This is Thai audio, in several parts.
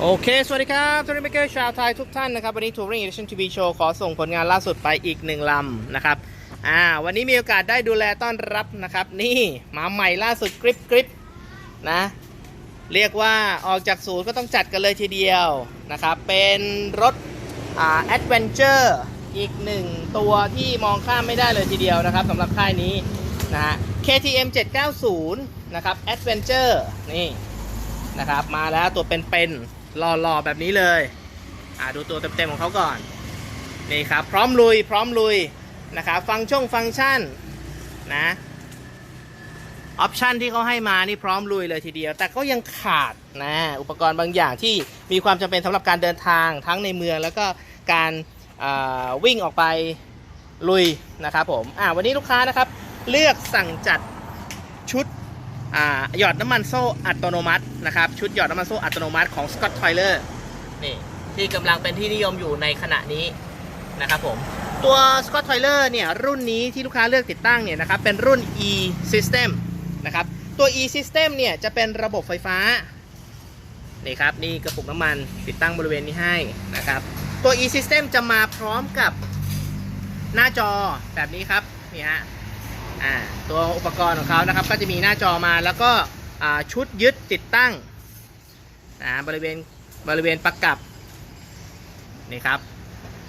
โอเค สวัสดีครับทัวริงเมเกอร์ชาวไทยทุกท่านนะครับ วันนี้ทัวริงเอ i ชั่นทีวีโชว์ขอส่งผลงานล่าสุดไปอีกหนึ่งลำนะครับ อ่า วันนี้มีโอกาสได้ดูแลต้อนรับนะครับ นี่มาใหม่ล่าสุดกริปกริปนะ เรียกว่าออกจากศูนย์ก็ต้องจัดกันเลยทีเดียวนะครับ เป็นรถ อ่าแอดเวนเจอร์อีกหนึ่งตัวที่มองข้ามไม่ได้เลยทีเดียวนะครับสำหรับค่ายนี้นะฮะ KTM 790 นะครับ Adventure นี่นะครับ มาแล้วตัวเป็นๆ หล่อๆแบบนี้เลย อ่าดูตัวเต็มๆของเขาก่อน นี่ครับ พร้อมลุย พร้อมลุยนะครับ ฟังช่องฟังก์ชันนะออปชันที่เขาให้มานี่พร้อมลุยเลยทีเดียว แต่ก็ยังขาดนะอุปกรณ์บางอย่างที่มีความจำเป็นสำหรับการเดินทางทั้งในเมือง แล้วก็การวิ่งออกไปลุยนะครับผม อ่าวันนี้ลูกค้านะครับ เลือกสั่งจัดชุด หยอดน้ำมันโซ่อัตโนมัตินะครับ ชุดหยอดน้ำมันโซ่อัตโนมัติของ Scott Tyler นี่ที่กำลังเป็นที่นิยมอยู่ในขณะนี้นะครับผม ตัว Scott Tyler เนี่ยรุ่นนี้ที่ลูกค้าเลือกติดตั้งเนี่ยนะครับเป็นรุ่น E System นะครับตัว E System เนี่ยจะเป็นระบบไฟฟ้านี่ครับนี่กระปุกน้ำมันติดตั้งบริเวณนี้ให้นะครับ ตัว E System จะมาพร้อมกับหน้าจอแบบนี้ครับนี่ฮะ อ่าตัวอุปกรณ์ของเขานะครับก็จะมีหน้าจอมาแล้วก็ชุดยึดติดตั้งบริเวณบริเวณประกับนี่ครับ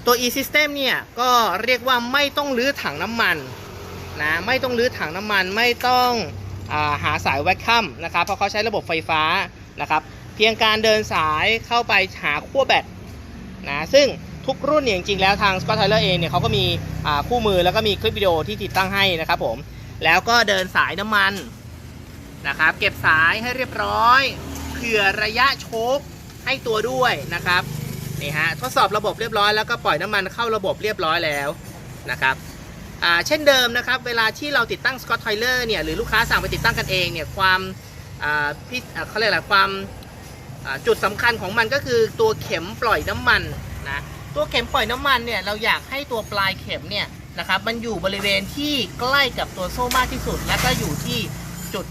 ตัว E System เนี่ยก็เรียกว่าไม่ต้องรื้อถังน้ำมันนะไม่ต้องรื้อถังน้ำมันไม่ต้องอาหาสายแวคคัมนะครับเพราะเขาใช้ระบบไฟฟ้านะครับ เพียงการเดินสายเข้าไปหาขั้วแบตนะซึ่ง ทุกรุ่นเนี่ยจริงๆแล้วทาง Scott Tyler เองเนี่ยเขาก็มีคู่มือแล้วก็มีคลิปวิดีโอที่ติดตั้งให้นะครับผม แล้วก็เดินสายน้ำมันนะครับ เก็บสายให้เรียบร้อยเผื่อระยะโชคให้ตัวด้วยนะครับนี่ฮะทดสอบระบบเรียบร้อยแล้วก็ปล่อยน้ำมันเข้าระบบเรียบร้อยแล้วนะครับเช่นเดิมนะครับ เวลาที่เราติดตั้ง Scott Tyler เนี่ยหรือลูกค้าสั่งไปติดตั้งกันเองเนี่ยความพี่เขาเรียกอะไรความจุดสำคัญของมันก็คือตัวเข็มปล่อยน้ำมันนะ ตัวเข็มปล่อยน้ำมันเนี่ยเราอยากให้ตัวปลายเข็มเนี่ยนะครับมันอยู่บริเวณที่ใกล้กับตัวโซ่มากที่สุด แล้วก็อยู่ที่จุด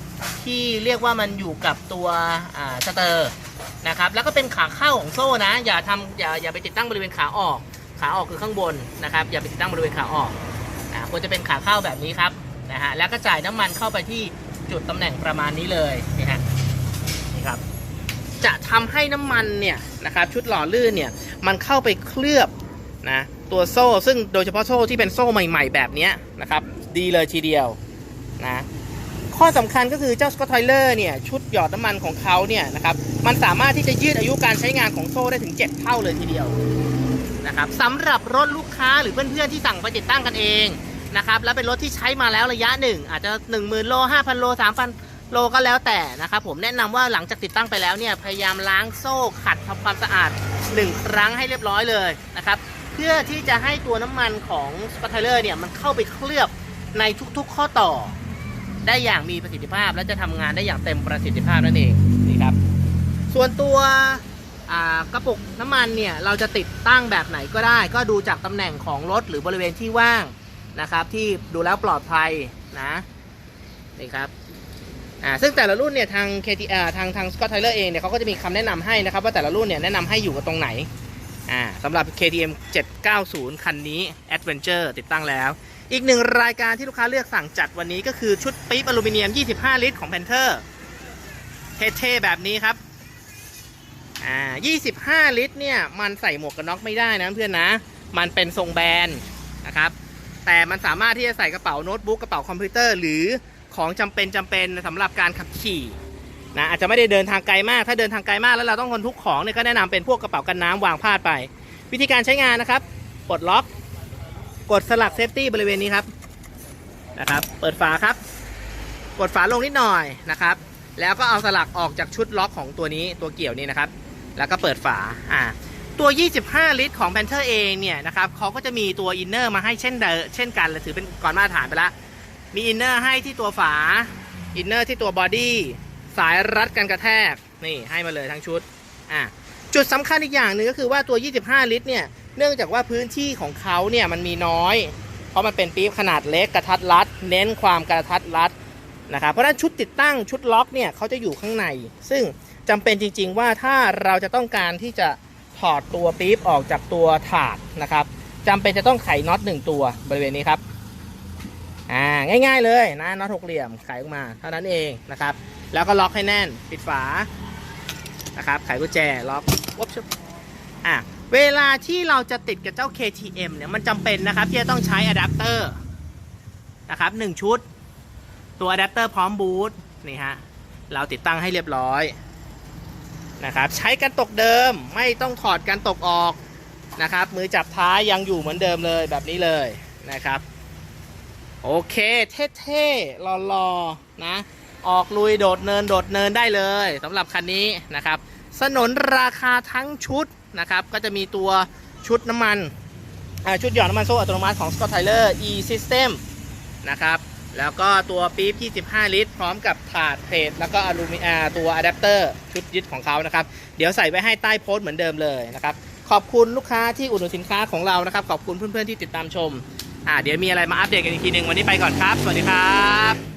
ที่เรียกว่ามันอยู่กับตัวสเตอร์นะครับแล้วก็เป็นขาเข้าของโซ่นะ อย่าทำอย่าอย่าไปติดตั้งบริเวณขาออก ขาออกคือข้างบนนะครับอย่าไปติดตั้งบริเวณขาออกอ่าควรจะเป็นขาเข้าแบบนี้ครับนะฮะแล้วก็จ่ายน้ำมันเข้าไปที่จุดตำแหน่งประมาณนี้เลยนี่ฮะ จะทำให้น้ำมันเนี่ยนะครับชุดหล่อลื่นเนี่ยมันเข้าไปเคลือบนะตัวโซ่ ซึ่งโดยเฉพาะโซ่ที่เป็นโซ่ใหม่ ๆ แบบนี้นะครับ ดีเลยทีเดียวนะข้อสำคัญก็คือเจ้าสกอตไทเลอร์เนี่ยชุดหยอดน้ำมันของเขาเนี่ยนะครับมันสามารถที่จะยืดอายุการใช้งานของโซ่ได้ถึง 7 เท่าเลยทีเดียวนะครับสำหรับรถลูกค้าหรือเพื่อนๆที่สั่งไปติดตั้งกันเองนะครับแล้วเป็นรถที่ใช้มาแล้วระยะหนึ่งอาจจะ 1 0,000โล5,000โล3,000 โลก็แล้วแต่นะครับผมแนะนำว่าหลังจากติดตั้งไปแล้วเนี่ยพยายามล้างโซ่ขัดทำความสะอาด 1 ครั้งให้เรียบร้อยเลยนะครับเพื่อที่จะให้ตัวน้ำมันของสปาร์ทเลอร์เนี่ยมันเข้าไปเคลือบในทุกๆข้อต่อ ได้อย่างมีประสิทธิภาพ และจะทำงานได้อย่างเต็มประสิทธิภาพนั่นเองนี่ครับ ส่วนตัวกระปุกน้ำมันเนี่ยเราจะติดตั้งแบบไหนก็ได้ ก็ดูจากตำแหน่งของรถหรือบริเวณที่ว่างนะครับ ที่ดูแล้วปลอดภัยนะนี่ครับ อ่าซึ่งแต่ละรุ่นเนี่ยทาง KT อ่าทางทาง Scott Tyler เองเนี่ยเขาก็จะมีคำแนะนำให้นะครับว่าแต่ละรุ่นเนี่ยแนะนำให้อยู่กับตรงไหนอ่าสำหรับ KTM 790 คันนี้ Adventure ติดตั้งแล้ว อีกหนึ่งรายการที่ลูกค้าเลือกสั่งจัดวันนี้ก็คือชุดปี๊บอลูมิเนียม 25 ลิตรของ Panther เท่ๆแบบนี้ครับอ่า25 ลิตรเนี่ยมันใส่หมวกกันน็อกไม่ได้นะเพื่อนนะ มันเป็นทรงแบนนะครับแต่มันสามารถที่จะใส่กระเป๋าโน้ตบุ๊กกระเป๋าคอมพิวเตอร์หรือ ของจำเป็นจำเป็นสำหรับการขับขี่นะอาจจะไม่ได้เดินทางไกลมาก ถ้าเดินทางไกลมากแล้วเราต้องคนทุกของเนี่ยก็แนะนำเป็นพวกกระเป๋ากันน้ำวางพาดไป วิธีการใช้งานนะครับปลดล็อก กดสลักเซฟตี้บริเวณนี้ครับนะครับ เปิดฝาครับ กดฝาลงนิดหน่อยนะครับ แล้วก็เอาสลักออกจากชุดล็อกของตัวนี้ตัวเกี่ยวนี้นะครับ แล้วก็เปิดฝาอ่าตัว 25 ลิตรของ Panther เองเนี่ยนะครับเขาก็จะมีตัวอินเนอร์มาให้เช่นเดเช่นกันเลยถือเป็นก่อนมาตรฐานไปและ มีอินเนอร์ให้ที่ตัวฝา อินเนอร์ที่ตัวบอดี้ สายรัดกันกระแทก นี่ให้มาเลยทั้งชุด อะ จุดสำคัญอีกอย่างหนึ่งก็คือว่าตัว 25 ลิตรเนี่ย เนื่องจากว่าพื้นที่ของเขาเนี่ยมันมีน้อย เพราะมันเป็นปี๊บขนาดเล็กกระทัดรัด เน้นความกระทัดรัดนะครับ เพราะฉะนั้นชุดติดตั้งชุดล็อกเนี่ยเขาจะอยู่ข้างใน ซึ่งจำเป็นจริง ๆ ว่าถ้าเราจะต้องการที่จะถอดตัวปี๊บออกจากตัวถาดนะครับจำเป็นจะต้องไขน็อตหนึ่งตัวบริเวณนี้ครับ อ่าง่าย ๆเลยนะน็อตหกเหลี่ยมไขออกมาเท่านั้นเองนะครับ แล้วก็ล็อกให้แน่นปิดฝานะครับไขกุญแจล็อกวบชุบอะเวลาที่เราจะติดกับเจ้า KTM เนี่ยมันจำเป็นนะครับที่จะต้องใช้อะแดปเตอร์นะครับหนึ่งชุด ตัวอะแดปเตอร์พร้อมบูทนี่ฮะเราติดตั้งให้เรียบร้อยนะครับใช้กันตกเดิมไม่ต้องถอดกันตกออกนะครับมือจับท้ายยังอยู่เหมือนเดิมเลยแบบนี้เลยนะครับ โอเคเท่ๆหล่อๆนะ ออกลุยโดดเนินโดดเนินได้เลยสำหรับคันนี้นะครับ สนนราคาทั้งชุดนะครับ ก็จะมีตัวชุดน้ำมันชุดหยอดน้ำมันโซ่อัตโนมัติของ Scott Tyler E System นะครับ แล้วก็ตัวปี๊บ 25 ลิตร พร้อมกับถาดเพลทแล้วก็อลูมิอ่าตัวอะแดปเตอร์ชุดยึดของเขานะครับ เดี๋ยวใส่ไว้ให้ใต้โพสต์เหมือนเดิมเลยนะครับ ขอบคุณลูกค้าที่อุดหนุนสินค้าของเรานะครับ ขอบคุณเพื่อนๆที่ติดตามชม อ่าเดี๋ยวมีอะไรมาอัปเดตกันอีกทีหนึ่งวันนี้ไปก่อนครับ สวัสดีครับ